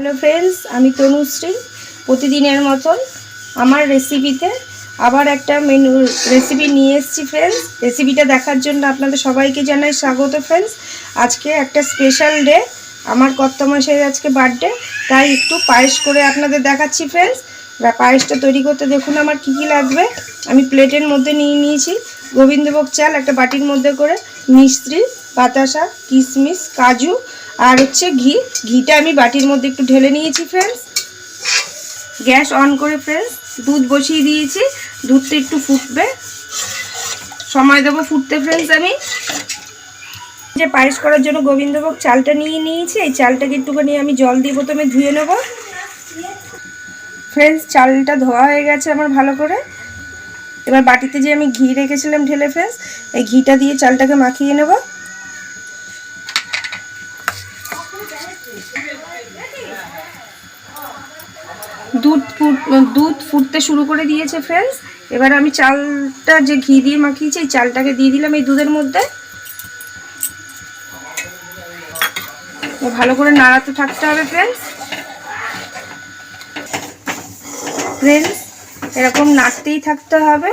Hello friends আমি তনুশ্রী। প্রতিদিনের মতন আমার রেসিপিতে আবার একটা মেনু রেসিপি নিয়ে এসেছি ফ্রেন্ডস রেসিপিটা দেখার জন্য আপনাদের সবাইকে জানাই স্বাগত ফ্রেন্ডস আজকে একটা স্পেশাল ডে আমার কর্তা মাসের আজকে বার্থডে তাই একটু পায়েস করে আপনাদের দেখাচ্ছি ফ্রেন্ডস পায়েসটা তৈরি করতে দেখুন আমার কি কি লাগবে। আমি প্লেটের মধ্যে নিয়ে নিয়েছি। গোবিন্দভোগ চাল একটা বাটির মধ্যে করে মিস্ত্রি বাতাসা কিশমিশ কাজু আর হচ্ছে ঘি। ঘিটা আমি বাটির মধ্যে একটু ঢেলে নিয়েছি ফ্রেন্ডস গ্যাস অন করে ফ্রেন্ডস দুধ বসিয়ে দিয়েছি। দুধটা একটু ফুটবে। সময় দেবো ফুটতে ফ্রেন্ডস আমি। যে পায়েস করার জন্য গোবিন্দভোগ চালটা নিয়ে নিয়েছি। এই চালটাকে একটুখানি আমি জল দিয়ে প্রথমে ধুয়ে নেব। ফ্রেন্ডস চালটা ধোয়া হয়ে গেছে আমার ভালো করে। এবার বাটিতে যে আমি ঘি রেখেছিলাম ঢেলে ফ্রেন্ডস, এই ঘিটা দিয়ে চালটাকে মাখিয়ে নেব। দুধ দুধ ফুটতে শুরু করে দিয়েছে ফ্রেন্ডস। এবার আমি চালটা যে ঘি দিয়ে মাখিয়েছি, এই চালটাকে দিয়ে দিলাম এই দুধের মধ্যে। ভালো করে নাড়াতে থাকতে হবে ফ্রেন্ডস। ফ্রেন্ডস এরকম নাড়তেই থাকতে হবে,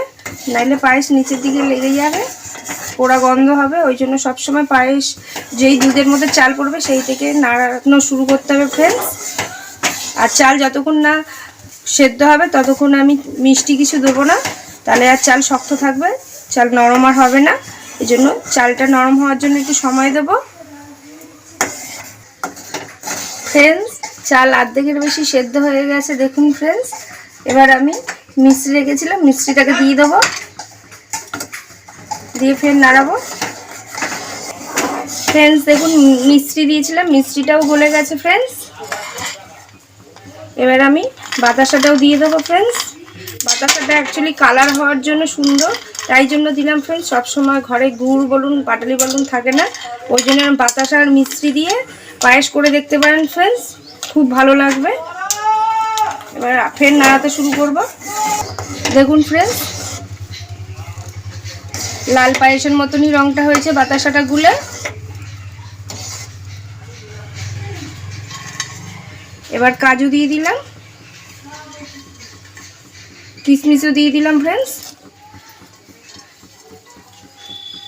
নাইলে পায়েস নিচের দিকে লেগে যাবে, পোড়া গন্ধ হবে, ওই জন্য সবসময় পায়েস যেই দুধের মধ্যে চাল পড়বে সেই থেকে নাড়ানো শুরু করতে হবে ফ্রেন্ডস আর চাল যতক্ষণ না সেদ্ধ হবে ততক্ষণ আমি মিষ্টি কিছু দেবো না, তাহলে আর চাল শক্ত থাকবে, চাল নরম আর হবে না, এই জন্য চালটা নরম হওয়ার জন্য একটু সময় দেব। ফ্রেন্ডস চাল আর্ধেকের বেশি সেদ্ধ হয়ে গেছে, দেখুন ফ্রেন্ডস এবার আমি মিষ্টি রেখেছিলাম, মিষ্টিটাকে দিয়ে দেবো। দিয়ে ফের নাড়াবো। ফ্রেন্ডস দেখুন, মিষ্টি দিয়েছিলাম, মিষ্টিটাও গলে গেছে ফ্রেন্ডস এবার আমি বাতাসাটাও দিয়ে দেবো ফ্রেন্ডস বাতাসাটা অ্যাকচুয়ালি কালার হওয়ার জন্য সুন্দর, তাই জন্য দিলাম ফ্রেন্ডস সবসময় ঘরে গুড় বলুন, পাটালি বলুন, থাকে না। ওই জন্য বাতাসা আর মিষ্টি দিয়ে পায়েস করে দেখতে পারেন ফ্রেন্ডস খুব ভালো লাগবে। এবার ফের নাড়াতে শুরু করব। দেখুন ফ্রেন্ডস লাল পায়েসের মতনই রঙটা হয়েছে বাতাসাটা গুলে। এবার কাজু দিয়ে দিলাম। কিশমিশও দিয়ে দিলাম ফ্রেন্ডস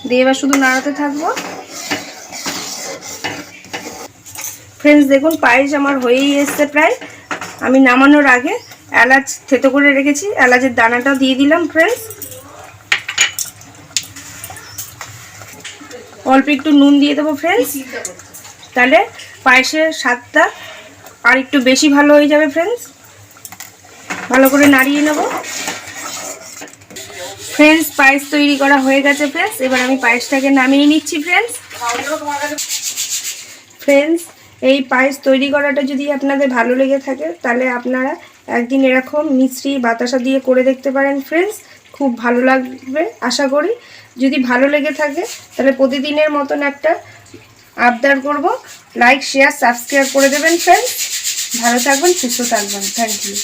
দিয়ে এবার শুধু নাড়াতে থাকব। ফ্রেন্ডস দেখুন পায়েস আমার হয়েই এসছে প্রায়। আমি নামানোর আগে এলাচ থেতো করে রেখেছি। এলাচের দানাটাও দিয়ে দিলাম ফ্রেন্ডস অল্প একটু নুন দিয়ে দেবো ফ্রেন্ডস তাহলে পায়েসের স্বাদটা আর একটু বেশি ভালো হয়ে যাবে ফ্রেন্ডস ভালো করে নাড়িয়ে নেব। ফ্রেন্ডস পায়েস তৈরি করা হয়ে গেছে ফ্রেন্ডস এবার আমি পায়েসটাকে নামিয়ে নিচ্ছি ফ্রেন্ডস ফ্রেন্ডস এই পায়েস তৈরি করাটা যদি আপনাদের ভালো লেগে থাকে, তাহলে আপনারা একদিন এরকম মিশ্রি বাতাসা দিয়ে করে দেখতে পারেন ফ্রেন্ডস খুব ভালো লাগবে, আশা করি। যদি ভালো লেগে থাকে, তাহলে প্রতিদিনের মতন একটা আবদার করব। লাইক শেয়ার সাবস্ক্রাইব করে দেবেন ফ্রেন্ডস ভালো থাকবেন, সুস্থ থাকবেন। Thank you